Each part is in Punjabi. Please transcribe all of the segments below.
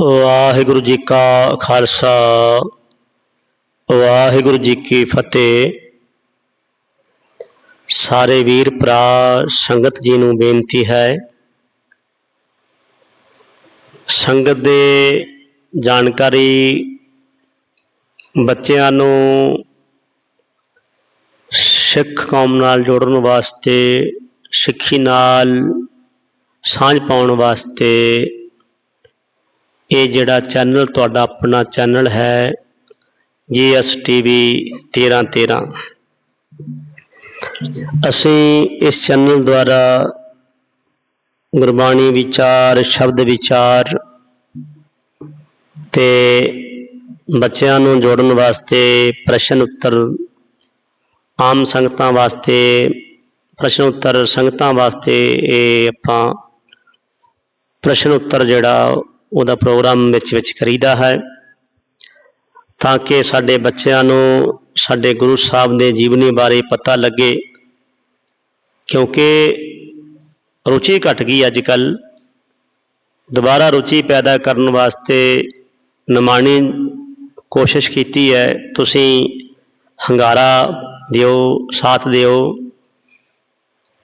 ਵਾਹਿਗੁਰੂ ਜੀ ਕਾ ਖਾਲਸਾ, ਵਾਹਿਗੁਰੂ ਜੀ ਕੀ ਫਤਿਹ। ਸਾਰੇ ਵੀਰ ਭਰਾ, ਸੰਗਤ ਜੀ ਨੂੰ ਬੇਨਤੀ ਹੈ, ਸੰਗਤ ਦੇ ਜਾਣਕਾਰੀ ਬੱਚਿਆਂ ਨੂੰ ਸਿੱਖ ਕੌਮ ਨਾਲ ਜੋੜਨ ਵਾਸਤੇ, ਸਿੱਖੀ ਨਾਲ ਸਾਂਝ ਪਾਉਣ ਵਾਸਤੇ ਇਹ ਜਿਹੜਾ ਚੈਨਲ ਤੁਹਾਡਾ ਆਪਣਾ ਚੈਨਲ ਹੈ ਜੀ ਐੱਸ ਟੀ ਵੀ 1313 ਅਸੀਂ ਇਸ ਚੈਨਲ ਦੁਆਰਾ ਗੁਰਬਾਣੀ ਵਿਚਾਰ, ਸ਼ਬਦ ਵਿਚਾਰ ਤੇ ਬੱਚਿਆਂ ਨੂੰ ਜੋੜਨ ਵਾਸਤੇ ਪ੍ਰਸ਼ਨ ਉੱਤਰ, ਆਮ ਸੰਗਤਾਂ ਵਾਸਤੇ ਪ੍ਰਸ਼ਨ ਉੱਤਰ, ਸੰਗਤਾਂ ਵਾਸਤੇ ਇਹ ਆਪਾਂ ਪ੍ਰਸ਼ਨ ਉੱਤਰ ਜਿਹੜਾ ਉਹਦਾ ਪ੍ਰੋਗਰਾਮ ਵਿੱਚ ਵਿੱਚ ਕਰੀਦਾ ਹੈ ਤਾਂ ਕਿ ਸਾਡੇ ਬੱਚਿਆਂ ਨੂੰ ਸਾਡੇ ਗੁਰੂ ਸਾਹਿਬ ਦੇ ਜੀਵਨੀ ਬਾਰੇ ਪਤਾ ਲੱਗੇ, ਕਿਉਂਕਿ ਰੁਚੀ ਘਟ ਗਈ ਅੱਜ ਕੱਲ ਦੁਬਾਰਾ ਰੁਚੀ ਪੈਦਾ ਕਰਨ ਵਾਸਤੇ ਨਿਮਾਣੀ ਕੋਸ਼ਿਸ਼ ਕੀਤੀ ਹੈ, ਤੁਸੀਂ ਹੰਗਾਰਾ ਦਿਓ, ਸਾਥ ਦਿਓ।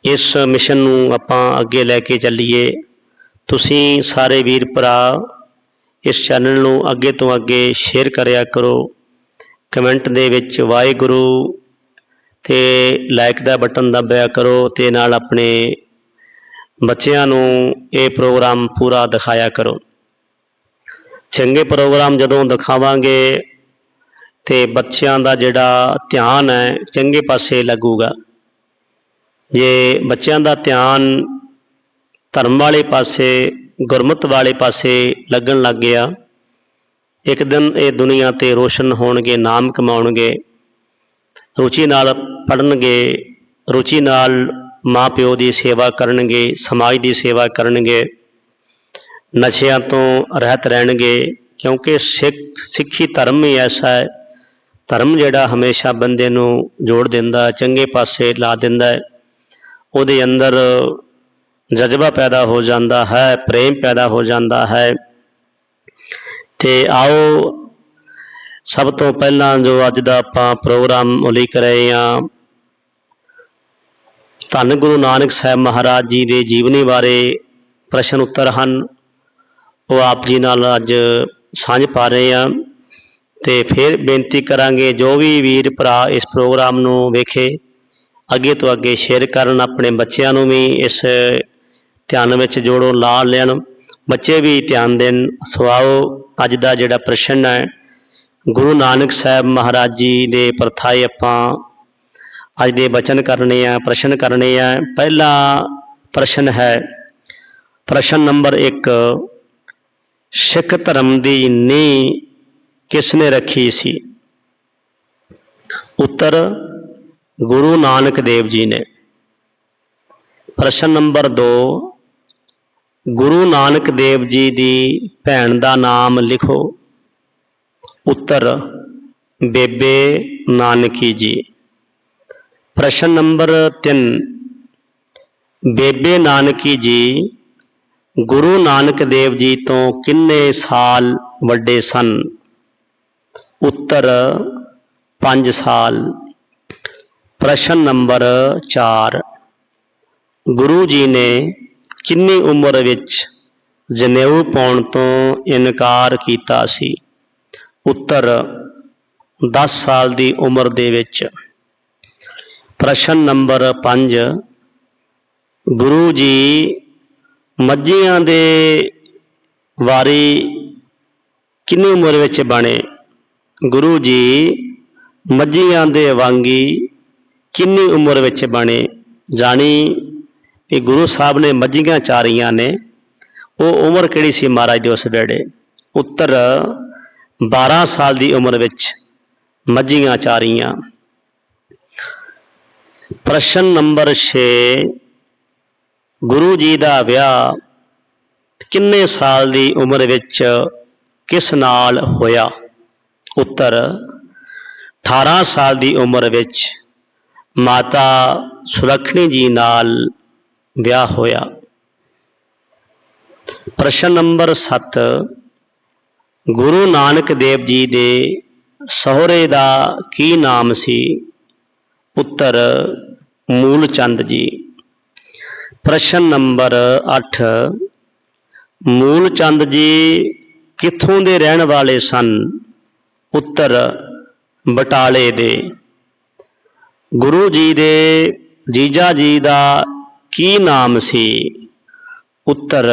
ਇਸ ਮਿਸ਼ਨ ਨੂੰ ਆਪਾਂ ਅੱਗੇ ਲੈ ਕੇ ਚੱਲੀਏ। ਤੁਸੀਂ ਸਾਰੇ ਵੀਰ ਭਰਾ ਇਸ ਚੈਨਲ ਨੂੰ ਅੱਗੇ ਤੋਂ ਅੱਗੇ ਸ਼ੇਅਰ ਕਰਿਆ ਕਰੋ। ਕਮੈਂਟ ਦੇ ਵਿੱਚ ਵਾਹਿਗੁਰੂ ਤੇ ਲਾਈਕ ਦਾ ਬਟਨ ਦਬਾਇਆ ਕਰੋ ਤੇ ਨਾਲ ਆਪਣੇ ਬੱਚਿਆਂ ਨੂੰ ਇਹ ਪ੍ਰੋਗਰਾਮ ਪੂਰਾ ਦਿਖਾਇਆ ਕਰੋ। ਚੰਗੇ ਪ੍ਰੋਗਰਾਮ ਜਦੋਂ ਦਿਖਾਵਾਂਗੇ ਤੇ ਬੱਚਿਆਂ ਦਾ ਜਿਹੜਾ ਧਿਆਨ ਹੈ ਚੰਗੇ ਪਾਸੇ ਲੱਗੂਗਾ। ਜੇ ਬੱਚਿਆਂ ਦਾ ਧਿਆਨ ਧਰਮ ਵਾਲੇ ਪਾਸੇ, ਗੁਰਮਤ ਵਾਲੇ ਪਾਸੇ ਲੱਗਣ ਲੱਗ ਗਿਆ। ਇੱਕ ਦਿਨ ਇਹ ਦੁਨੀਆ ਤੇ ਰੋਸ਼ਨ ਹੋਣਗੇ, ਨਾਮ ਕਮਾਉਣਗੇ, ਰੁਚੀ ਨਾਲ ਪੜਨਗੇ ਰੁਚੀ ਨਾਲ ਮਾਪਿਓ ਦੀ ਸੇਵਾ ਕਰਨਗੇ, ਸਮਾਜ ਦੀ ਸੇਵਾ ਕਰਨਗੇ, ਨਸ਼ਿਆਂ ਤੋਂ ਰਹਿਤ ਰਹਿਣਗੇ, ਕਿਉਂਕਿ ਸਿੱਖ, ਸਿੱਖੀ ਧਰਮ ਹੀ ਐਸਾ ਹੈ। ਧਰਮ ਜਿਹੜਾ ਹਮੇਸ਼ਾ ਬੰਦੇ ਨੂੰ ਜੋੜ ਦਿੰਦਾ, ਚੰਗੇ ਪਾਸੇ ਲਾ ਦਿੰਦਾ ਉਹਦੇ ਅੰਦਰ ਜਜ਼ਬਾ ਪੈਦਾ ਹੋ ਜਾਂਦਾ ਹੈ, ਪ੍ਰੇਮ ਪੈਦਾ ਹੋ ਜਾਂਦਾ ਹੈ। ਤੇ ਆਓ ਸਭ ਤੋਂ ਪਹਿਲਾਂ ਜੋ ਅੱਜ ਦਾ ਆਪਾਂ ਪ੍ਰੋਗਰਾਮ ਉਲੀਕ ਰਹੇ ਹਾਂ, ਧੰਨ ਗੁਰੂ ਨਾਨਕ ਸਾਹਿਬ ਮਹਾਰਾਜ ਜੀ ਦੇ ਜੀਵਨੀ ਬਾਰੇ ਪ੍ਰਸ਼ਨ ਉੱਤਰ ਹਨ। ਉਹ ਆਪ ਜੀ ਨਾਲ ਅੱਜ ਸਾਂਝ ਪਾ ਰਹੇ ਹਾਂ ਤੇ ਫਿਰ ਬੇਨਤੀ ਕਰਾਂਗੇ ਜੋ ਵੀ ਵੀਰ ਭਰਾ ਇਸ ਪ੍ਰੋਗਰਾਮ ਨੂੰ ਵੇਖੇ, ਅੱਗੇ ਤੋਂ ਅੱਗੇ ਸ਼ੇਅਰ ਕਰਨ, ਆਪਣੇ ਬੱਚਿਆਂ ਨੂੰ ਵੀ ਇਸ ਧਿਆਨ ਵਿੱਚ ਜੋੜੋ ਲਾ ਲੈਣ। ਬੱਚੇ ਵੀ ਧਿਆਨ ਦੇਣ। ਸਵਾਓ ਅੱਜ ਦਾ ਜਿਹੜਾ ਪ੍ਰਸ਼ਨ ਹੈ, ਗੁਰੂ ਨਾਨਕ ਸਾਹਿਬ ਮਹਾਰਾਜ ਜੀ ਦੇ ਪਰਥਾਏ ਆਪਾਂ ਅੱਜ ਦੇ ਬਚਨ ਕਰਨੇ ਆ, ਪ੍ਰਸ਼ਨ ਕਰਨੇ ਆ। ਪਹਿਲਾ ਪ੍ਰਸ਼ਨ ਹੈ, ਪ੍ਰਸ਼ਨ ਨੰਬਰ 1 ਸਿੱਖ ਧਰਮ ਦੀ ਨੀਂਹ ਕਿਸ ਨੇ ਰੱਖੀ ਸੀ? ਉੱਤਰ, ਗੁਰੂ ਨਾਨਕ ਦੇਵ ਜੀ ਨੇ। ਪ੍ਰਸ਼ਨ ਨੰਬਰ 2 ਗੁਰੂ ਨਾਨਕ ਦੇਵ ਜੀ ਦੀ ਭੈਣ ਦਾ ਨਾਮ ਲਿਖੋ। ਉੱਤਰ, ਬੇਬੇ ਨਾਨਕੀ ਜੀ। ਪ੍ਰਸ਼ਨ ਨੰਬਰ 3 ਬੇਬੇ ਨਾਨਕੀ ਜੀ, ਗੁਰੂ ਨਾਨਕ ਦੇਵ ਜੀ ਤੋਂ ਕਿੰਨੇ ਸਾਲ ਵੱਡੇ ਸਨ? ਉੱਤਰ 5 ਸਾਲ। ਪ੍ਰਸ਼ਨ ਨੰਬਰ 4 ਗੁਰੂ ਜੀ ਨੇ ਕਿੰਨੀ ਉਮਰ ਵਿੱਚ ਜਨੇਊ ਪਾਉਣ ਤੋਂ ਇਨਕਾਰ ਕੀਤਾ ਸੀ? ਉੱਤਰ 10 ਸਾਲ ਦੀ ਉਮਰ ਦੇ ਵਿੱਚ। ਪ੍ਰਸ਼ਨ ਨੰਬਰ 5 ਗੁਰੂ ਜੀ ਮੱਝੀਆਂ ਦੇ ਵਾਰੀ ਕਿੰਨੀ ਉਮਰ ਵਿੱਚ ਬਣੇ? ਗੁਰੂ ਜੀ ਮੱਝੀਆਂ ਦੇ ਵਾਂਗੀ ਕਿੰਨੀ ਉਮਰ ਵਿੱਚ ਬਣੇ? ਜਾਣੀ ਕਿ ਗੁਰੂ ਸਾਹਿਬ ਨੇ ਮੱਝੀਆਂ ਚਾਰੀਆਂ ਨੇ, ਉਹ ਉਮਰ ਕਿਹੜੀ ਸੀ ਮਹਾਰਾਜ ਦੇ ਉਸ ਵੇਲੇ? ਉੱਤਰ 12 ਸਾਲ ਦੀ ਉਮਰ ਵਿੱਚ ਮੱਝੀਆਂ ਚਾਰੀਆਂ। ਪ੍ਰਸ਼ਨ ਨੰਬਰ 6 ਗੁਰੂ ਜੀ ਦਾ ਵਿਆਹ ਕਿੰਨੇ ਸਾਲ ਦੀ ਉਮਰ ਵਿੱਚ ਕਿਸ ਨਾਲ ਹੋਇਆ? ਉੱਤਰ 18 ਸਾਲ ਦੀ ਉਮਰ ਵਿੱਚ ਮਾਤਾ ਸੁਲੱਖਣੀ ਜੀ ਨਾਲ ਵਿਆਹ ਹੋਇਆ। ਪ੍ਰਸ਼ਨ ਨੰਬਰ 7 ਗੁਰੂ ਨਾਨਕ ਦੇਵ ਜੀ ਦੇ ਸਹੁਰੇ ਦਾ ਕੀ ਨਾਮ ਸੀ? ਉੱਤਰ, ਮੂਲ ਚੰਦ ਜੀ। ਪ੍ਰਸ਼ਨ ਨੰਬਰ 8 ਮੂਲ ਚੰਦ ਜੀ ਕਿੱਥੋਂ ਦੇ ਰਹਿਣ ਵਾਲੇ ਸਨ? ਉੱਤਰ, ਬਟਾਲੇ ਦੇ। ਗੁਰੂ ਜੀ ਦੇ ਜੀਜਾ ਜੀ ਦਾ ਕੀ ਨਾਮ ਸੀ? ਉੱਤਰ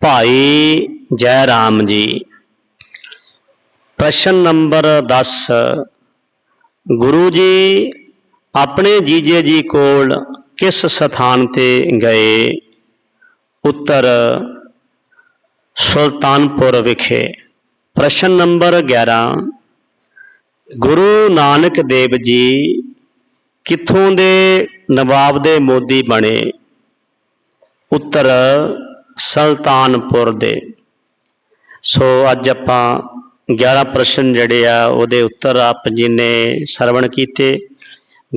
ਭਾਈ ਜੈ ਰਾਮ ਜੀ। ਪ੍ਰਸ਼ਨ ਨੰਬਰ 10 ਗੁਰੂ ਜੀ, ਆਪਣੇ ਜੀਜੇ ਜੀ ਕੋਲ ਕਿਸ ਸਥਾਨ ਤੇ ਗਏ? ਉੱਤਰ, ਸੁਲਤਾਨਪੁਰ ਵਿਖੇ। ਪ੍ਰਸ਼ਨ ਨੰਬਰ 11 ਗੁਰੂ ਨਾਨਕ ਦੇਵ ਜੀ, ਕਿੱਥੋਂ ਦੇ ਨਵਾਬ ਦੇ ਮੋਦੀ ਬਣੇ। ਉੱਤਰ ਸੁਲਤਾਨਪੁਰ ਦੇ। ਸੋ ਅੱਜ ਆਪਾਂ 11 ਪ੍ਰਸ਼ਨ ਜਿਹੜੇ ਆ, ਉਹਦੇ ਉੱਤਰ ਆਪ ਜੀ ਨੇ ਸਰਵਣ ਕੀਤੇ।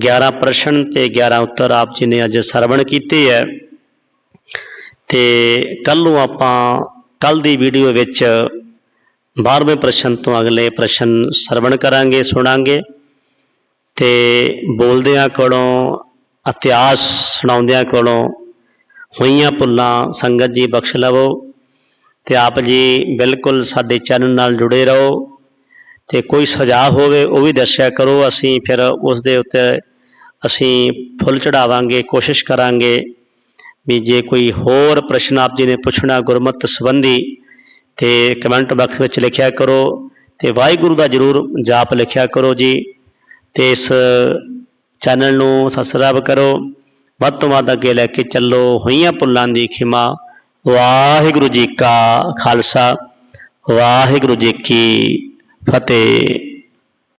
11 ਪ੍ਰਸ਼ਨ ਤੇ 11 ਉੱਤਰ ਆਪ ਜੀ ਨੇ ਅੱਜ ਸਰਵਣ ਕੀਤੇ ਹੈ। ਤੇ ਕੱਲ ਨੂੰ ਆਪਾਂ ਕੱਲ ਦੀ ਵੀਡੀਓ ਵਿੱਚ 12ਵੇਂ ਪ੍ਰਸ਼ਨ ਤੋਂ ਅਗਲੇ ਪ੍ਰਸ਼ਨ ਸਰਵਣ ਕਰਾਂਗੇ, ਸੁਣਾਂਗੇ। ਤੇ ਬੋਲਦਿਆਂ ਕੋਲੋਂ ਇਤਿਹਾਸ ਸੁਣਾਉਂਦਿਆਂ ਕੋਲੋਂ ਹੋਈਆਂ ਭੁੱਲਾਂ ਸੰਗਤ ਜੀ ਬਖਸ਼ ਲਵੋ ਅਤੇ ਆਪ ਜੀ ਬਿਲਕੁਲ ਸਾਡੇ ਚੈਨਲ ਨਾਲ ਜੁੜੇ ਰਹੋ ਅਤੇ ਕੋਈ ਸੁਝਾਅ ਹੋਵੇ ਉਹ ਵੀ ਦੱਸਿਆ ਕਰੋ, ਅਸੀਂ ਫਿਰ ਉਸ ਦੇ ਉੱਤੇ ਅਸੀਂ ਫੁੱਲ ਚੜਾਵਾਂਗੇ, ਕੋਸ਼ਿਸ਼ ਕਰਾਂਗੇ ਵੀ ਜੇ ਕੋਈ ਹੋਰ ਪ੍ਰਸ਼ਨ ਆਪ ਜੀ ਨੇ ਪੁੱਛਣਾ ਗੁਰਮਤਿ ਸੰਬੰਧੀ ਤੇ ਕਮੈਂਟ ਬਾਕਸ ਵਿੱਚ ਲਿਖਿਆ ਕਰੋ ਤੇ ਵਾਹਿਗੁਰੂ ਦਾ ਜਰੂਰ ਜਾਪ ਲਿਖਿਆ ਕਰੋ ਜੀ ਤੇ ਇਸ ਚੈਨਲ ਨੂੰ ਸਬਸਕ੍ਰਾਈਬ ਕਰੋ। ਵੱਧ ਤੋਂ ਵੱਧ ਅੱਗੇ ਲੈ ਕੇ ਚੱਲੋ ਹੋਈਆਂ ਪੁੱਲਾਂ ਦੀ ਖਿਮਾ। ਵਾਹਿਗੁਰੂ ਜੀ ਕਾ ਖਾਲਸਾ। ਵਾਹਿਗੁਰੂ ਜੀ ਕੀ ਫਤਿਹ।